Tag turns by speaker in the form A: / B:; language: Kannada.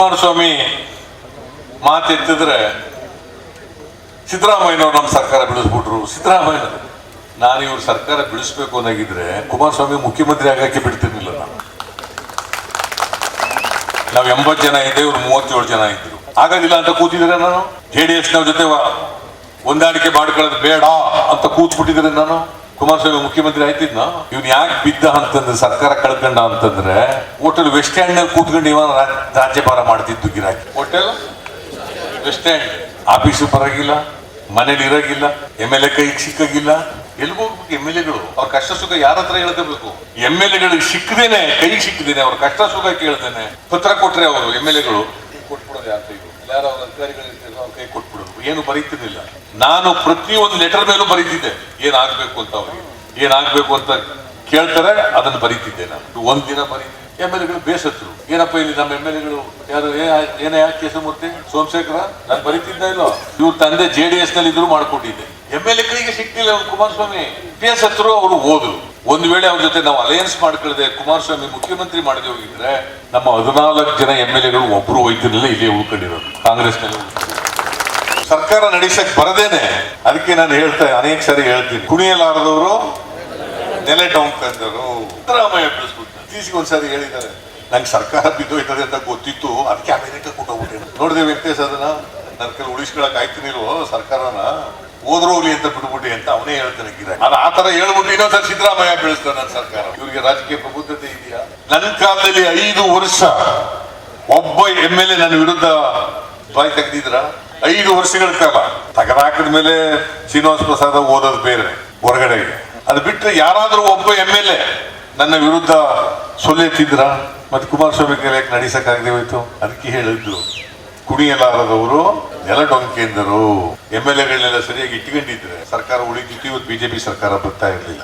A: ಕುಮಾರಸ್ವಾಮಿ ಮಾತೆತ್ತಿದ್ರೆ ಸಿದ್ದರಾಮಯ್ಯನವ್ರು ನಮ್ಮ ಸರ್ಕಾರ ಬೆಳೆಸ್ಬಿಟ್ರು ಸಿದ್ದರಾಮಯ್ಯ, ನಾನು ಇವ್ರ ಸರ್ಕಾರ ಬೆಳೆಸ್ಬೇಕು ಅನ್ನಾಗಿದ್ರೆ ಕುಮಾರಸ್ವಾಮಿ ಮುಖ್ಯಮಂತ್ರಿ ಆಗಕ್ಕೆ ಬಿಡ್ತಿರ್ಲಿಲ್ಲ ನಾನು ನಾವು ಎಂಬತ್ತು ಜನ ಇದ್ದೆ ಇವ್ರು ಮೂವತ್ತೇಳು ಜನ ಇದ್ರು. ಆಗೋದಿಲ್ಲ ಅಂತ ಕೂತಿದ್ರೆ ನಾನು? ಜೆ ಡಿ ಎಸ್ ಜೊತೆ ಹೊಂದಾಣಿಕೆ ಮಾಡ್ಕೊಳ್ಳೋದು ಬೇಡ ಅಂತ ಕೂತ್ಬಿಟ್ಟಿದ್ರೆ ನಾನು? ಕುಮಾರಸ್ವಾಮಿ ಮುಖ್ಯಮಂತ್ರಿ ಆಯ್ತಿದ್ನ? ಇವ್ನು ಯಾಕೆ ಬಿದ್ದ ಅಂತಂದ್ರೆ ಸರ್ಕಾರ ಕಳ್ಕೊಂಡ ಅಂತಂದ್ರೆ ಹೋಟೆಲ್ ವೆಸ್ಟ್ ಹ್ಯಾಂಡ್ನಲ್ಲಿ ಕೂತ್ಕೊಂಡು ಇವನ್ ರಾಜ್ಯಭಾರ ಮಾಡ್ತಿದ್ದು ಗಿರಾಕಿ. ಹೋಟೆಲ್ ವೆಸ್ಟ್ ಹ್ಯಾಂಡ್ ಆಫೀಸು ಬರಾಗಿಲ್ಲ ಮನೇಲಿ ಇರಾಗಿಲ್ಲ ಎಂ ಎಲ್ ಎ ಕೈಗೆ ಸಿಕ್ಕಾಗಿಲ್ಲ. ಎಲ್ಗೂ ಹೋಗ್ಬೇಕು ಎಂ ಎಲ್ ಎಗಳು. ಅವ್ರ ಕಷ್ಟ ಸುಖ ಯಾರ ಹತ್ರ ಹೇಳ್ಕೋಬೇಕು? ಎಂ ಎಲ್ ಎಗಳಿಗೆ ಸಿಕ್ಕದೇನೆ ಕೈಗೆ ಸಿಕ್ಕದೇನೆ ಅವ್ರ ಕಷ್ಟ ಸುಖ ಕೇಳ್ದೇನೆ. ಪತ್ರ ಕೊಟ್ರೆ ಅವರು ಎಂ ಎಲ್ ಎಗಳು. ಕೊಟ್ಬಿಡೋದು ಯಾರ ಕೈಗೂ ಯಾರೋ ಅವ್ರ ಅಧಿಕಾರಿಗಳಿರ್ತಾರೆ ಅವ್ರ ಕೈ ಕೊಟ್ಬಿಡೋದು ಏನು ಬರೀತಿರ್ಲಿಲ್ಲ. ನಾನು ಪ್ರತಿಯೊಂದು ಲೆಟರ್ ಮೇಲೂ ಬರೀತಿದ್ದೆ. ಏನಾಗಬೇಕು ಅಂತ ಅವ್ರಿಗೆ. ಏನಾಗಬೇಕು ಅಂತ ಕೇಳ್ತಾರೆ, ಅದನ್ನು ಬರೀತಿದ್ದೆ ನಾನು. ಒಂದು ದಿನ ಬರೀತಿದ್ದೆ. ಎಂ ಎಲ್ ಎಗಳು ಬೇಸತ್ರು ಏನಪ್ಪ ಇಲ್ಲಿ ನಮ್ಮ ಎಂ ಎಲ್ ಎಗಳು ಯಾರು ಏನೇ ಯಾಕೆ ಕೇಶಮೂರ್ತಿ, ಸೋಮಶೇಖರ, ನಾನು ಬರೀತಿದ್ದ ಇಲ್ಲೋ? ಇವ್ರ ತಂದೆ ಜೆ ಡಿ ಎಸ್ನಲ್ಲಿ ಇದ್ರು ಮಾಡ್ಕೊಂಡಿದ್ದೆ. ಎಂ ಎಲ್ ಎಗಳಿಗೆ ಸಿಕ್ತಿಲ್ಲ ಕುಮಾರಸ್ವಾಮಿ. ಬೇಸತ್ರು ಅವರು ಹೋದ್ರು ಒಂದ್ ವೇಳೆ ಅವ್ರ ಜೊತೆ ನಾವು ಅಲಯನ್ಸ್ ಮಾಡ್ಕೊಳ್ಳದೆ ಕುಮಾರಸ್ವಾಮಿ ಮುಖ್ಯಮಂತ್ರಿ ಮಾಡದೆ ಹೋಗಿದ್ರೆ ನಮ್ಮ ಹದಿನಾಲ್ಕು ಜನ ಎಂ ಎಲ್ ಎಗಳು ಒಬ್ರು ವೈದ್ಯರಲ್ಲೇ ಇಲ್ಲಿ ಉಳ್ಕೊಂಡಿರೋದು ಕಾಂಗ್ರೆಸ್ನಲ್ಲಿ ಸರ್ಕಾರ ನಡೆಸಕ್ ಬರದೇನೆ. ಅದಕ್ಕೆ ನಾನು ಹೇಳ್ತಾ, ಅನೇಕ ಸಾರಿ ಹೇಳ್ತೀನಿ. ಕುಣಿಯಲಾರದವರು, ನೆಲೆ ಡೌಂಕಂದರು ಸಿದ್ದರಾಮಯ್ಯ ಬೆಳೆಸ್ಬಿಟ್ಟು ಇತ್ತೀಚೆಗೆ ಒಂದ್ಸಾರಿ ಹೇಳಿದ್ದಾರೆ, ನಂಗೆ ಸರ್ಕಾರ ಬಿದ್ದೋಯ್ತದೆ ಅಂತ ಗೊತ್ತಿತ್ತು, ಅದಕ್ಕೆ ಅಮೆರಿಕ ಕೊಟ್ಟೋಗ್ಬಿಟ್ಟೆ. ನೋಡಿದೆ ವ್ಯಕ್ತಿ ಅದನ್ನ. ನನ್ನ ಕೈಲಿ ಉಳಿಸ್ಕೊಳಕ್ ಆಯ್ತಿನಿಲ್ವೋ ಸರ್ಕಾರನ. ಹೋದ್ರು ಹೋಗ್ಲಿ ಅಂತ ಬಿಟ್ಬಿಟ್ಟಿ ಅಂತ ಅವನೇ ಹೇಳ್ತಾನೆ ಗಿರ ಆ ತರ ಹೇಳ್ಬಿಟ್ಟು ಇನ್ನೊಂದ್ಸರಿ ಸಿದ್ದರಾಮಯ್ಯ ಬೆಳೆಸ್ತಾನೆ ನನ್ನ ಸರ್ಕಾರ. ಇವರಿಗೆ ರಾಜಕೀಯ ಪ್ರಬುದ್ಧತೆ ಇದೆಯಾ? ನನ್ನ ಕಾಲದಲ್ಲಿ ಐದು ವರ್ಷ ಒಬ್ಬ ಎಂ ಎಲ್ ಎ ನನ್ನ ವಿರುದ್ಧ ಬಾಯಿ ತೆಗೆದಿದ್ರ? ಐದು ವರ್ಷಗಳ ಕಾಲ ತಗದಾಕದ ಮೇಲೆ ಶ್ರೀನಿವಾಸ ಪ್ರಸಾದ್ ಓದೋದು ಬೇರೆ, ಹೊರಗಡೆ ಅದು ಬಿಟ್ಟರೆ ಯಾರಾದರೂ ಒಬ್ಬ ಎಂ ಎಲ್ ಎ ನನ್ನ ವಿರುದ್ಧ ಸೊಲ್ಲೆತ್ತಿದ್ರ? ಮತ್ತೆ ಕುಮಾರಸ್ವಾಮಿ ಕೈಲಿ ನಡೆಸಕ್ಕಾಗದೆ ಹೋಯ್ತು? ಅದಕ್ಕೆ ಹೇಳಿದ್ದು. ಕುಣಿಯಲಾರದವರು ನೆಲ ಡೊಂಕೆಂದರು. ಎಂ ಎಲ್ ಎಗಳನ್ನೆಲ್ಲ ಸರಿಯಾಗಿ ಇಟ್ಕೊಂಡಿದ್ರೆ ಸರ್ಕಾರ ಉಳಿತಿತ್ತು ಇವತ್ತು ಬಿಜೆಪಿ ಸರ್ಕಾರ ಬರ್ತಾ ಇರಲಿಲ್ಲ.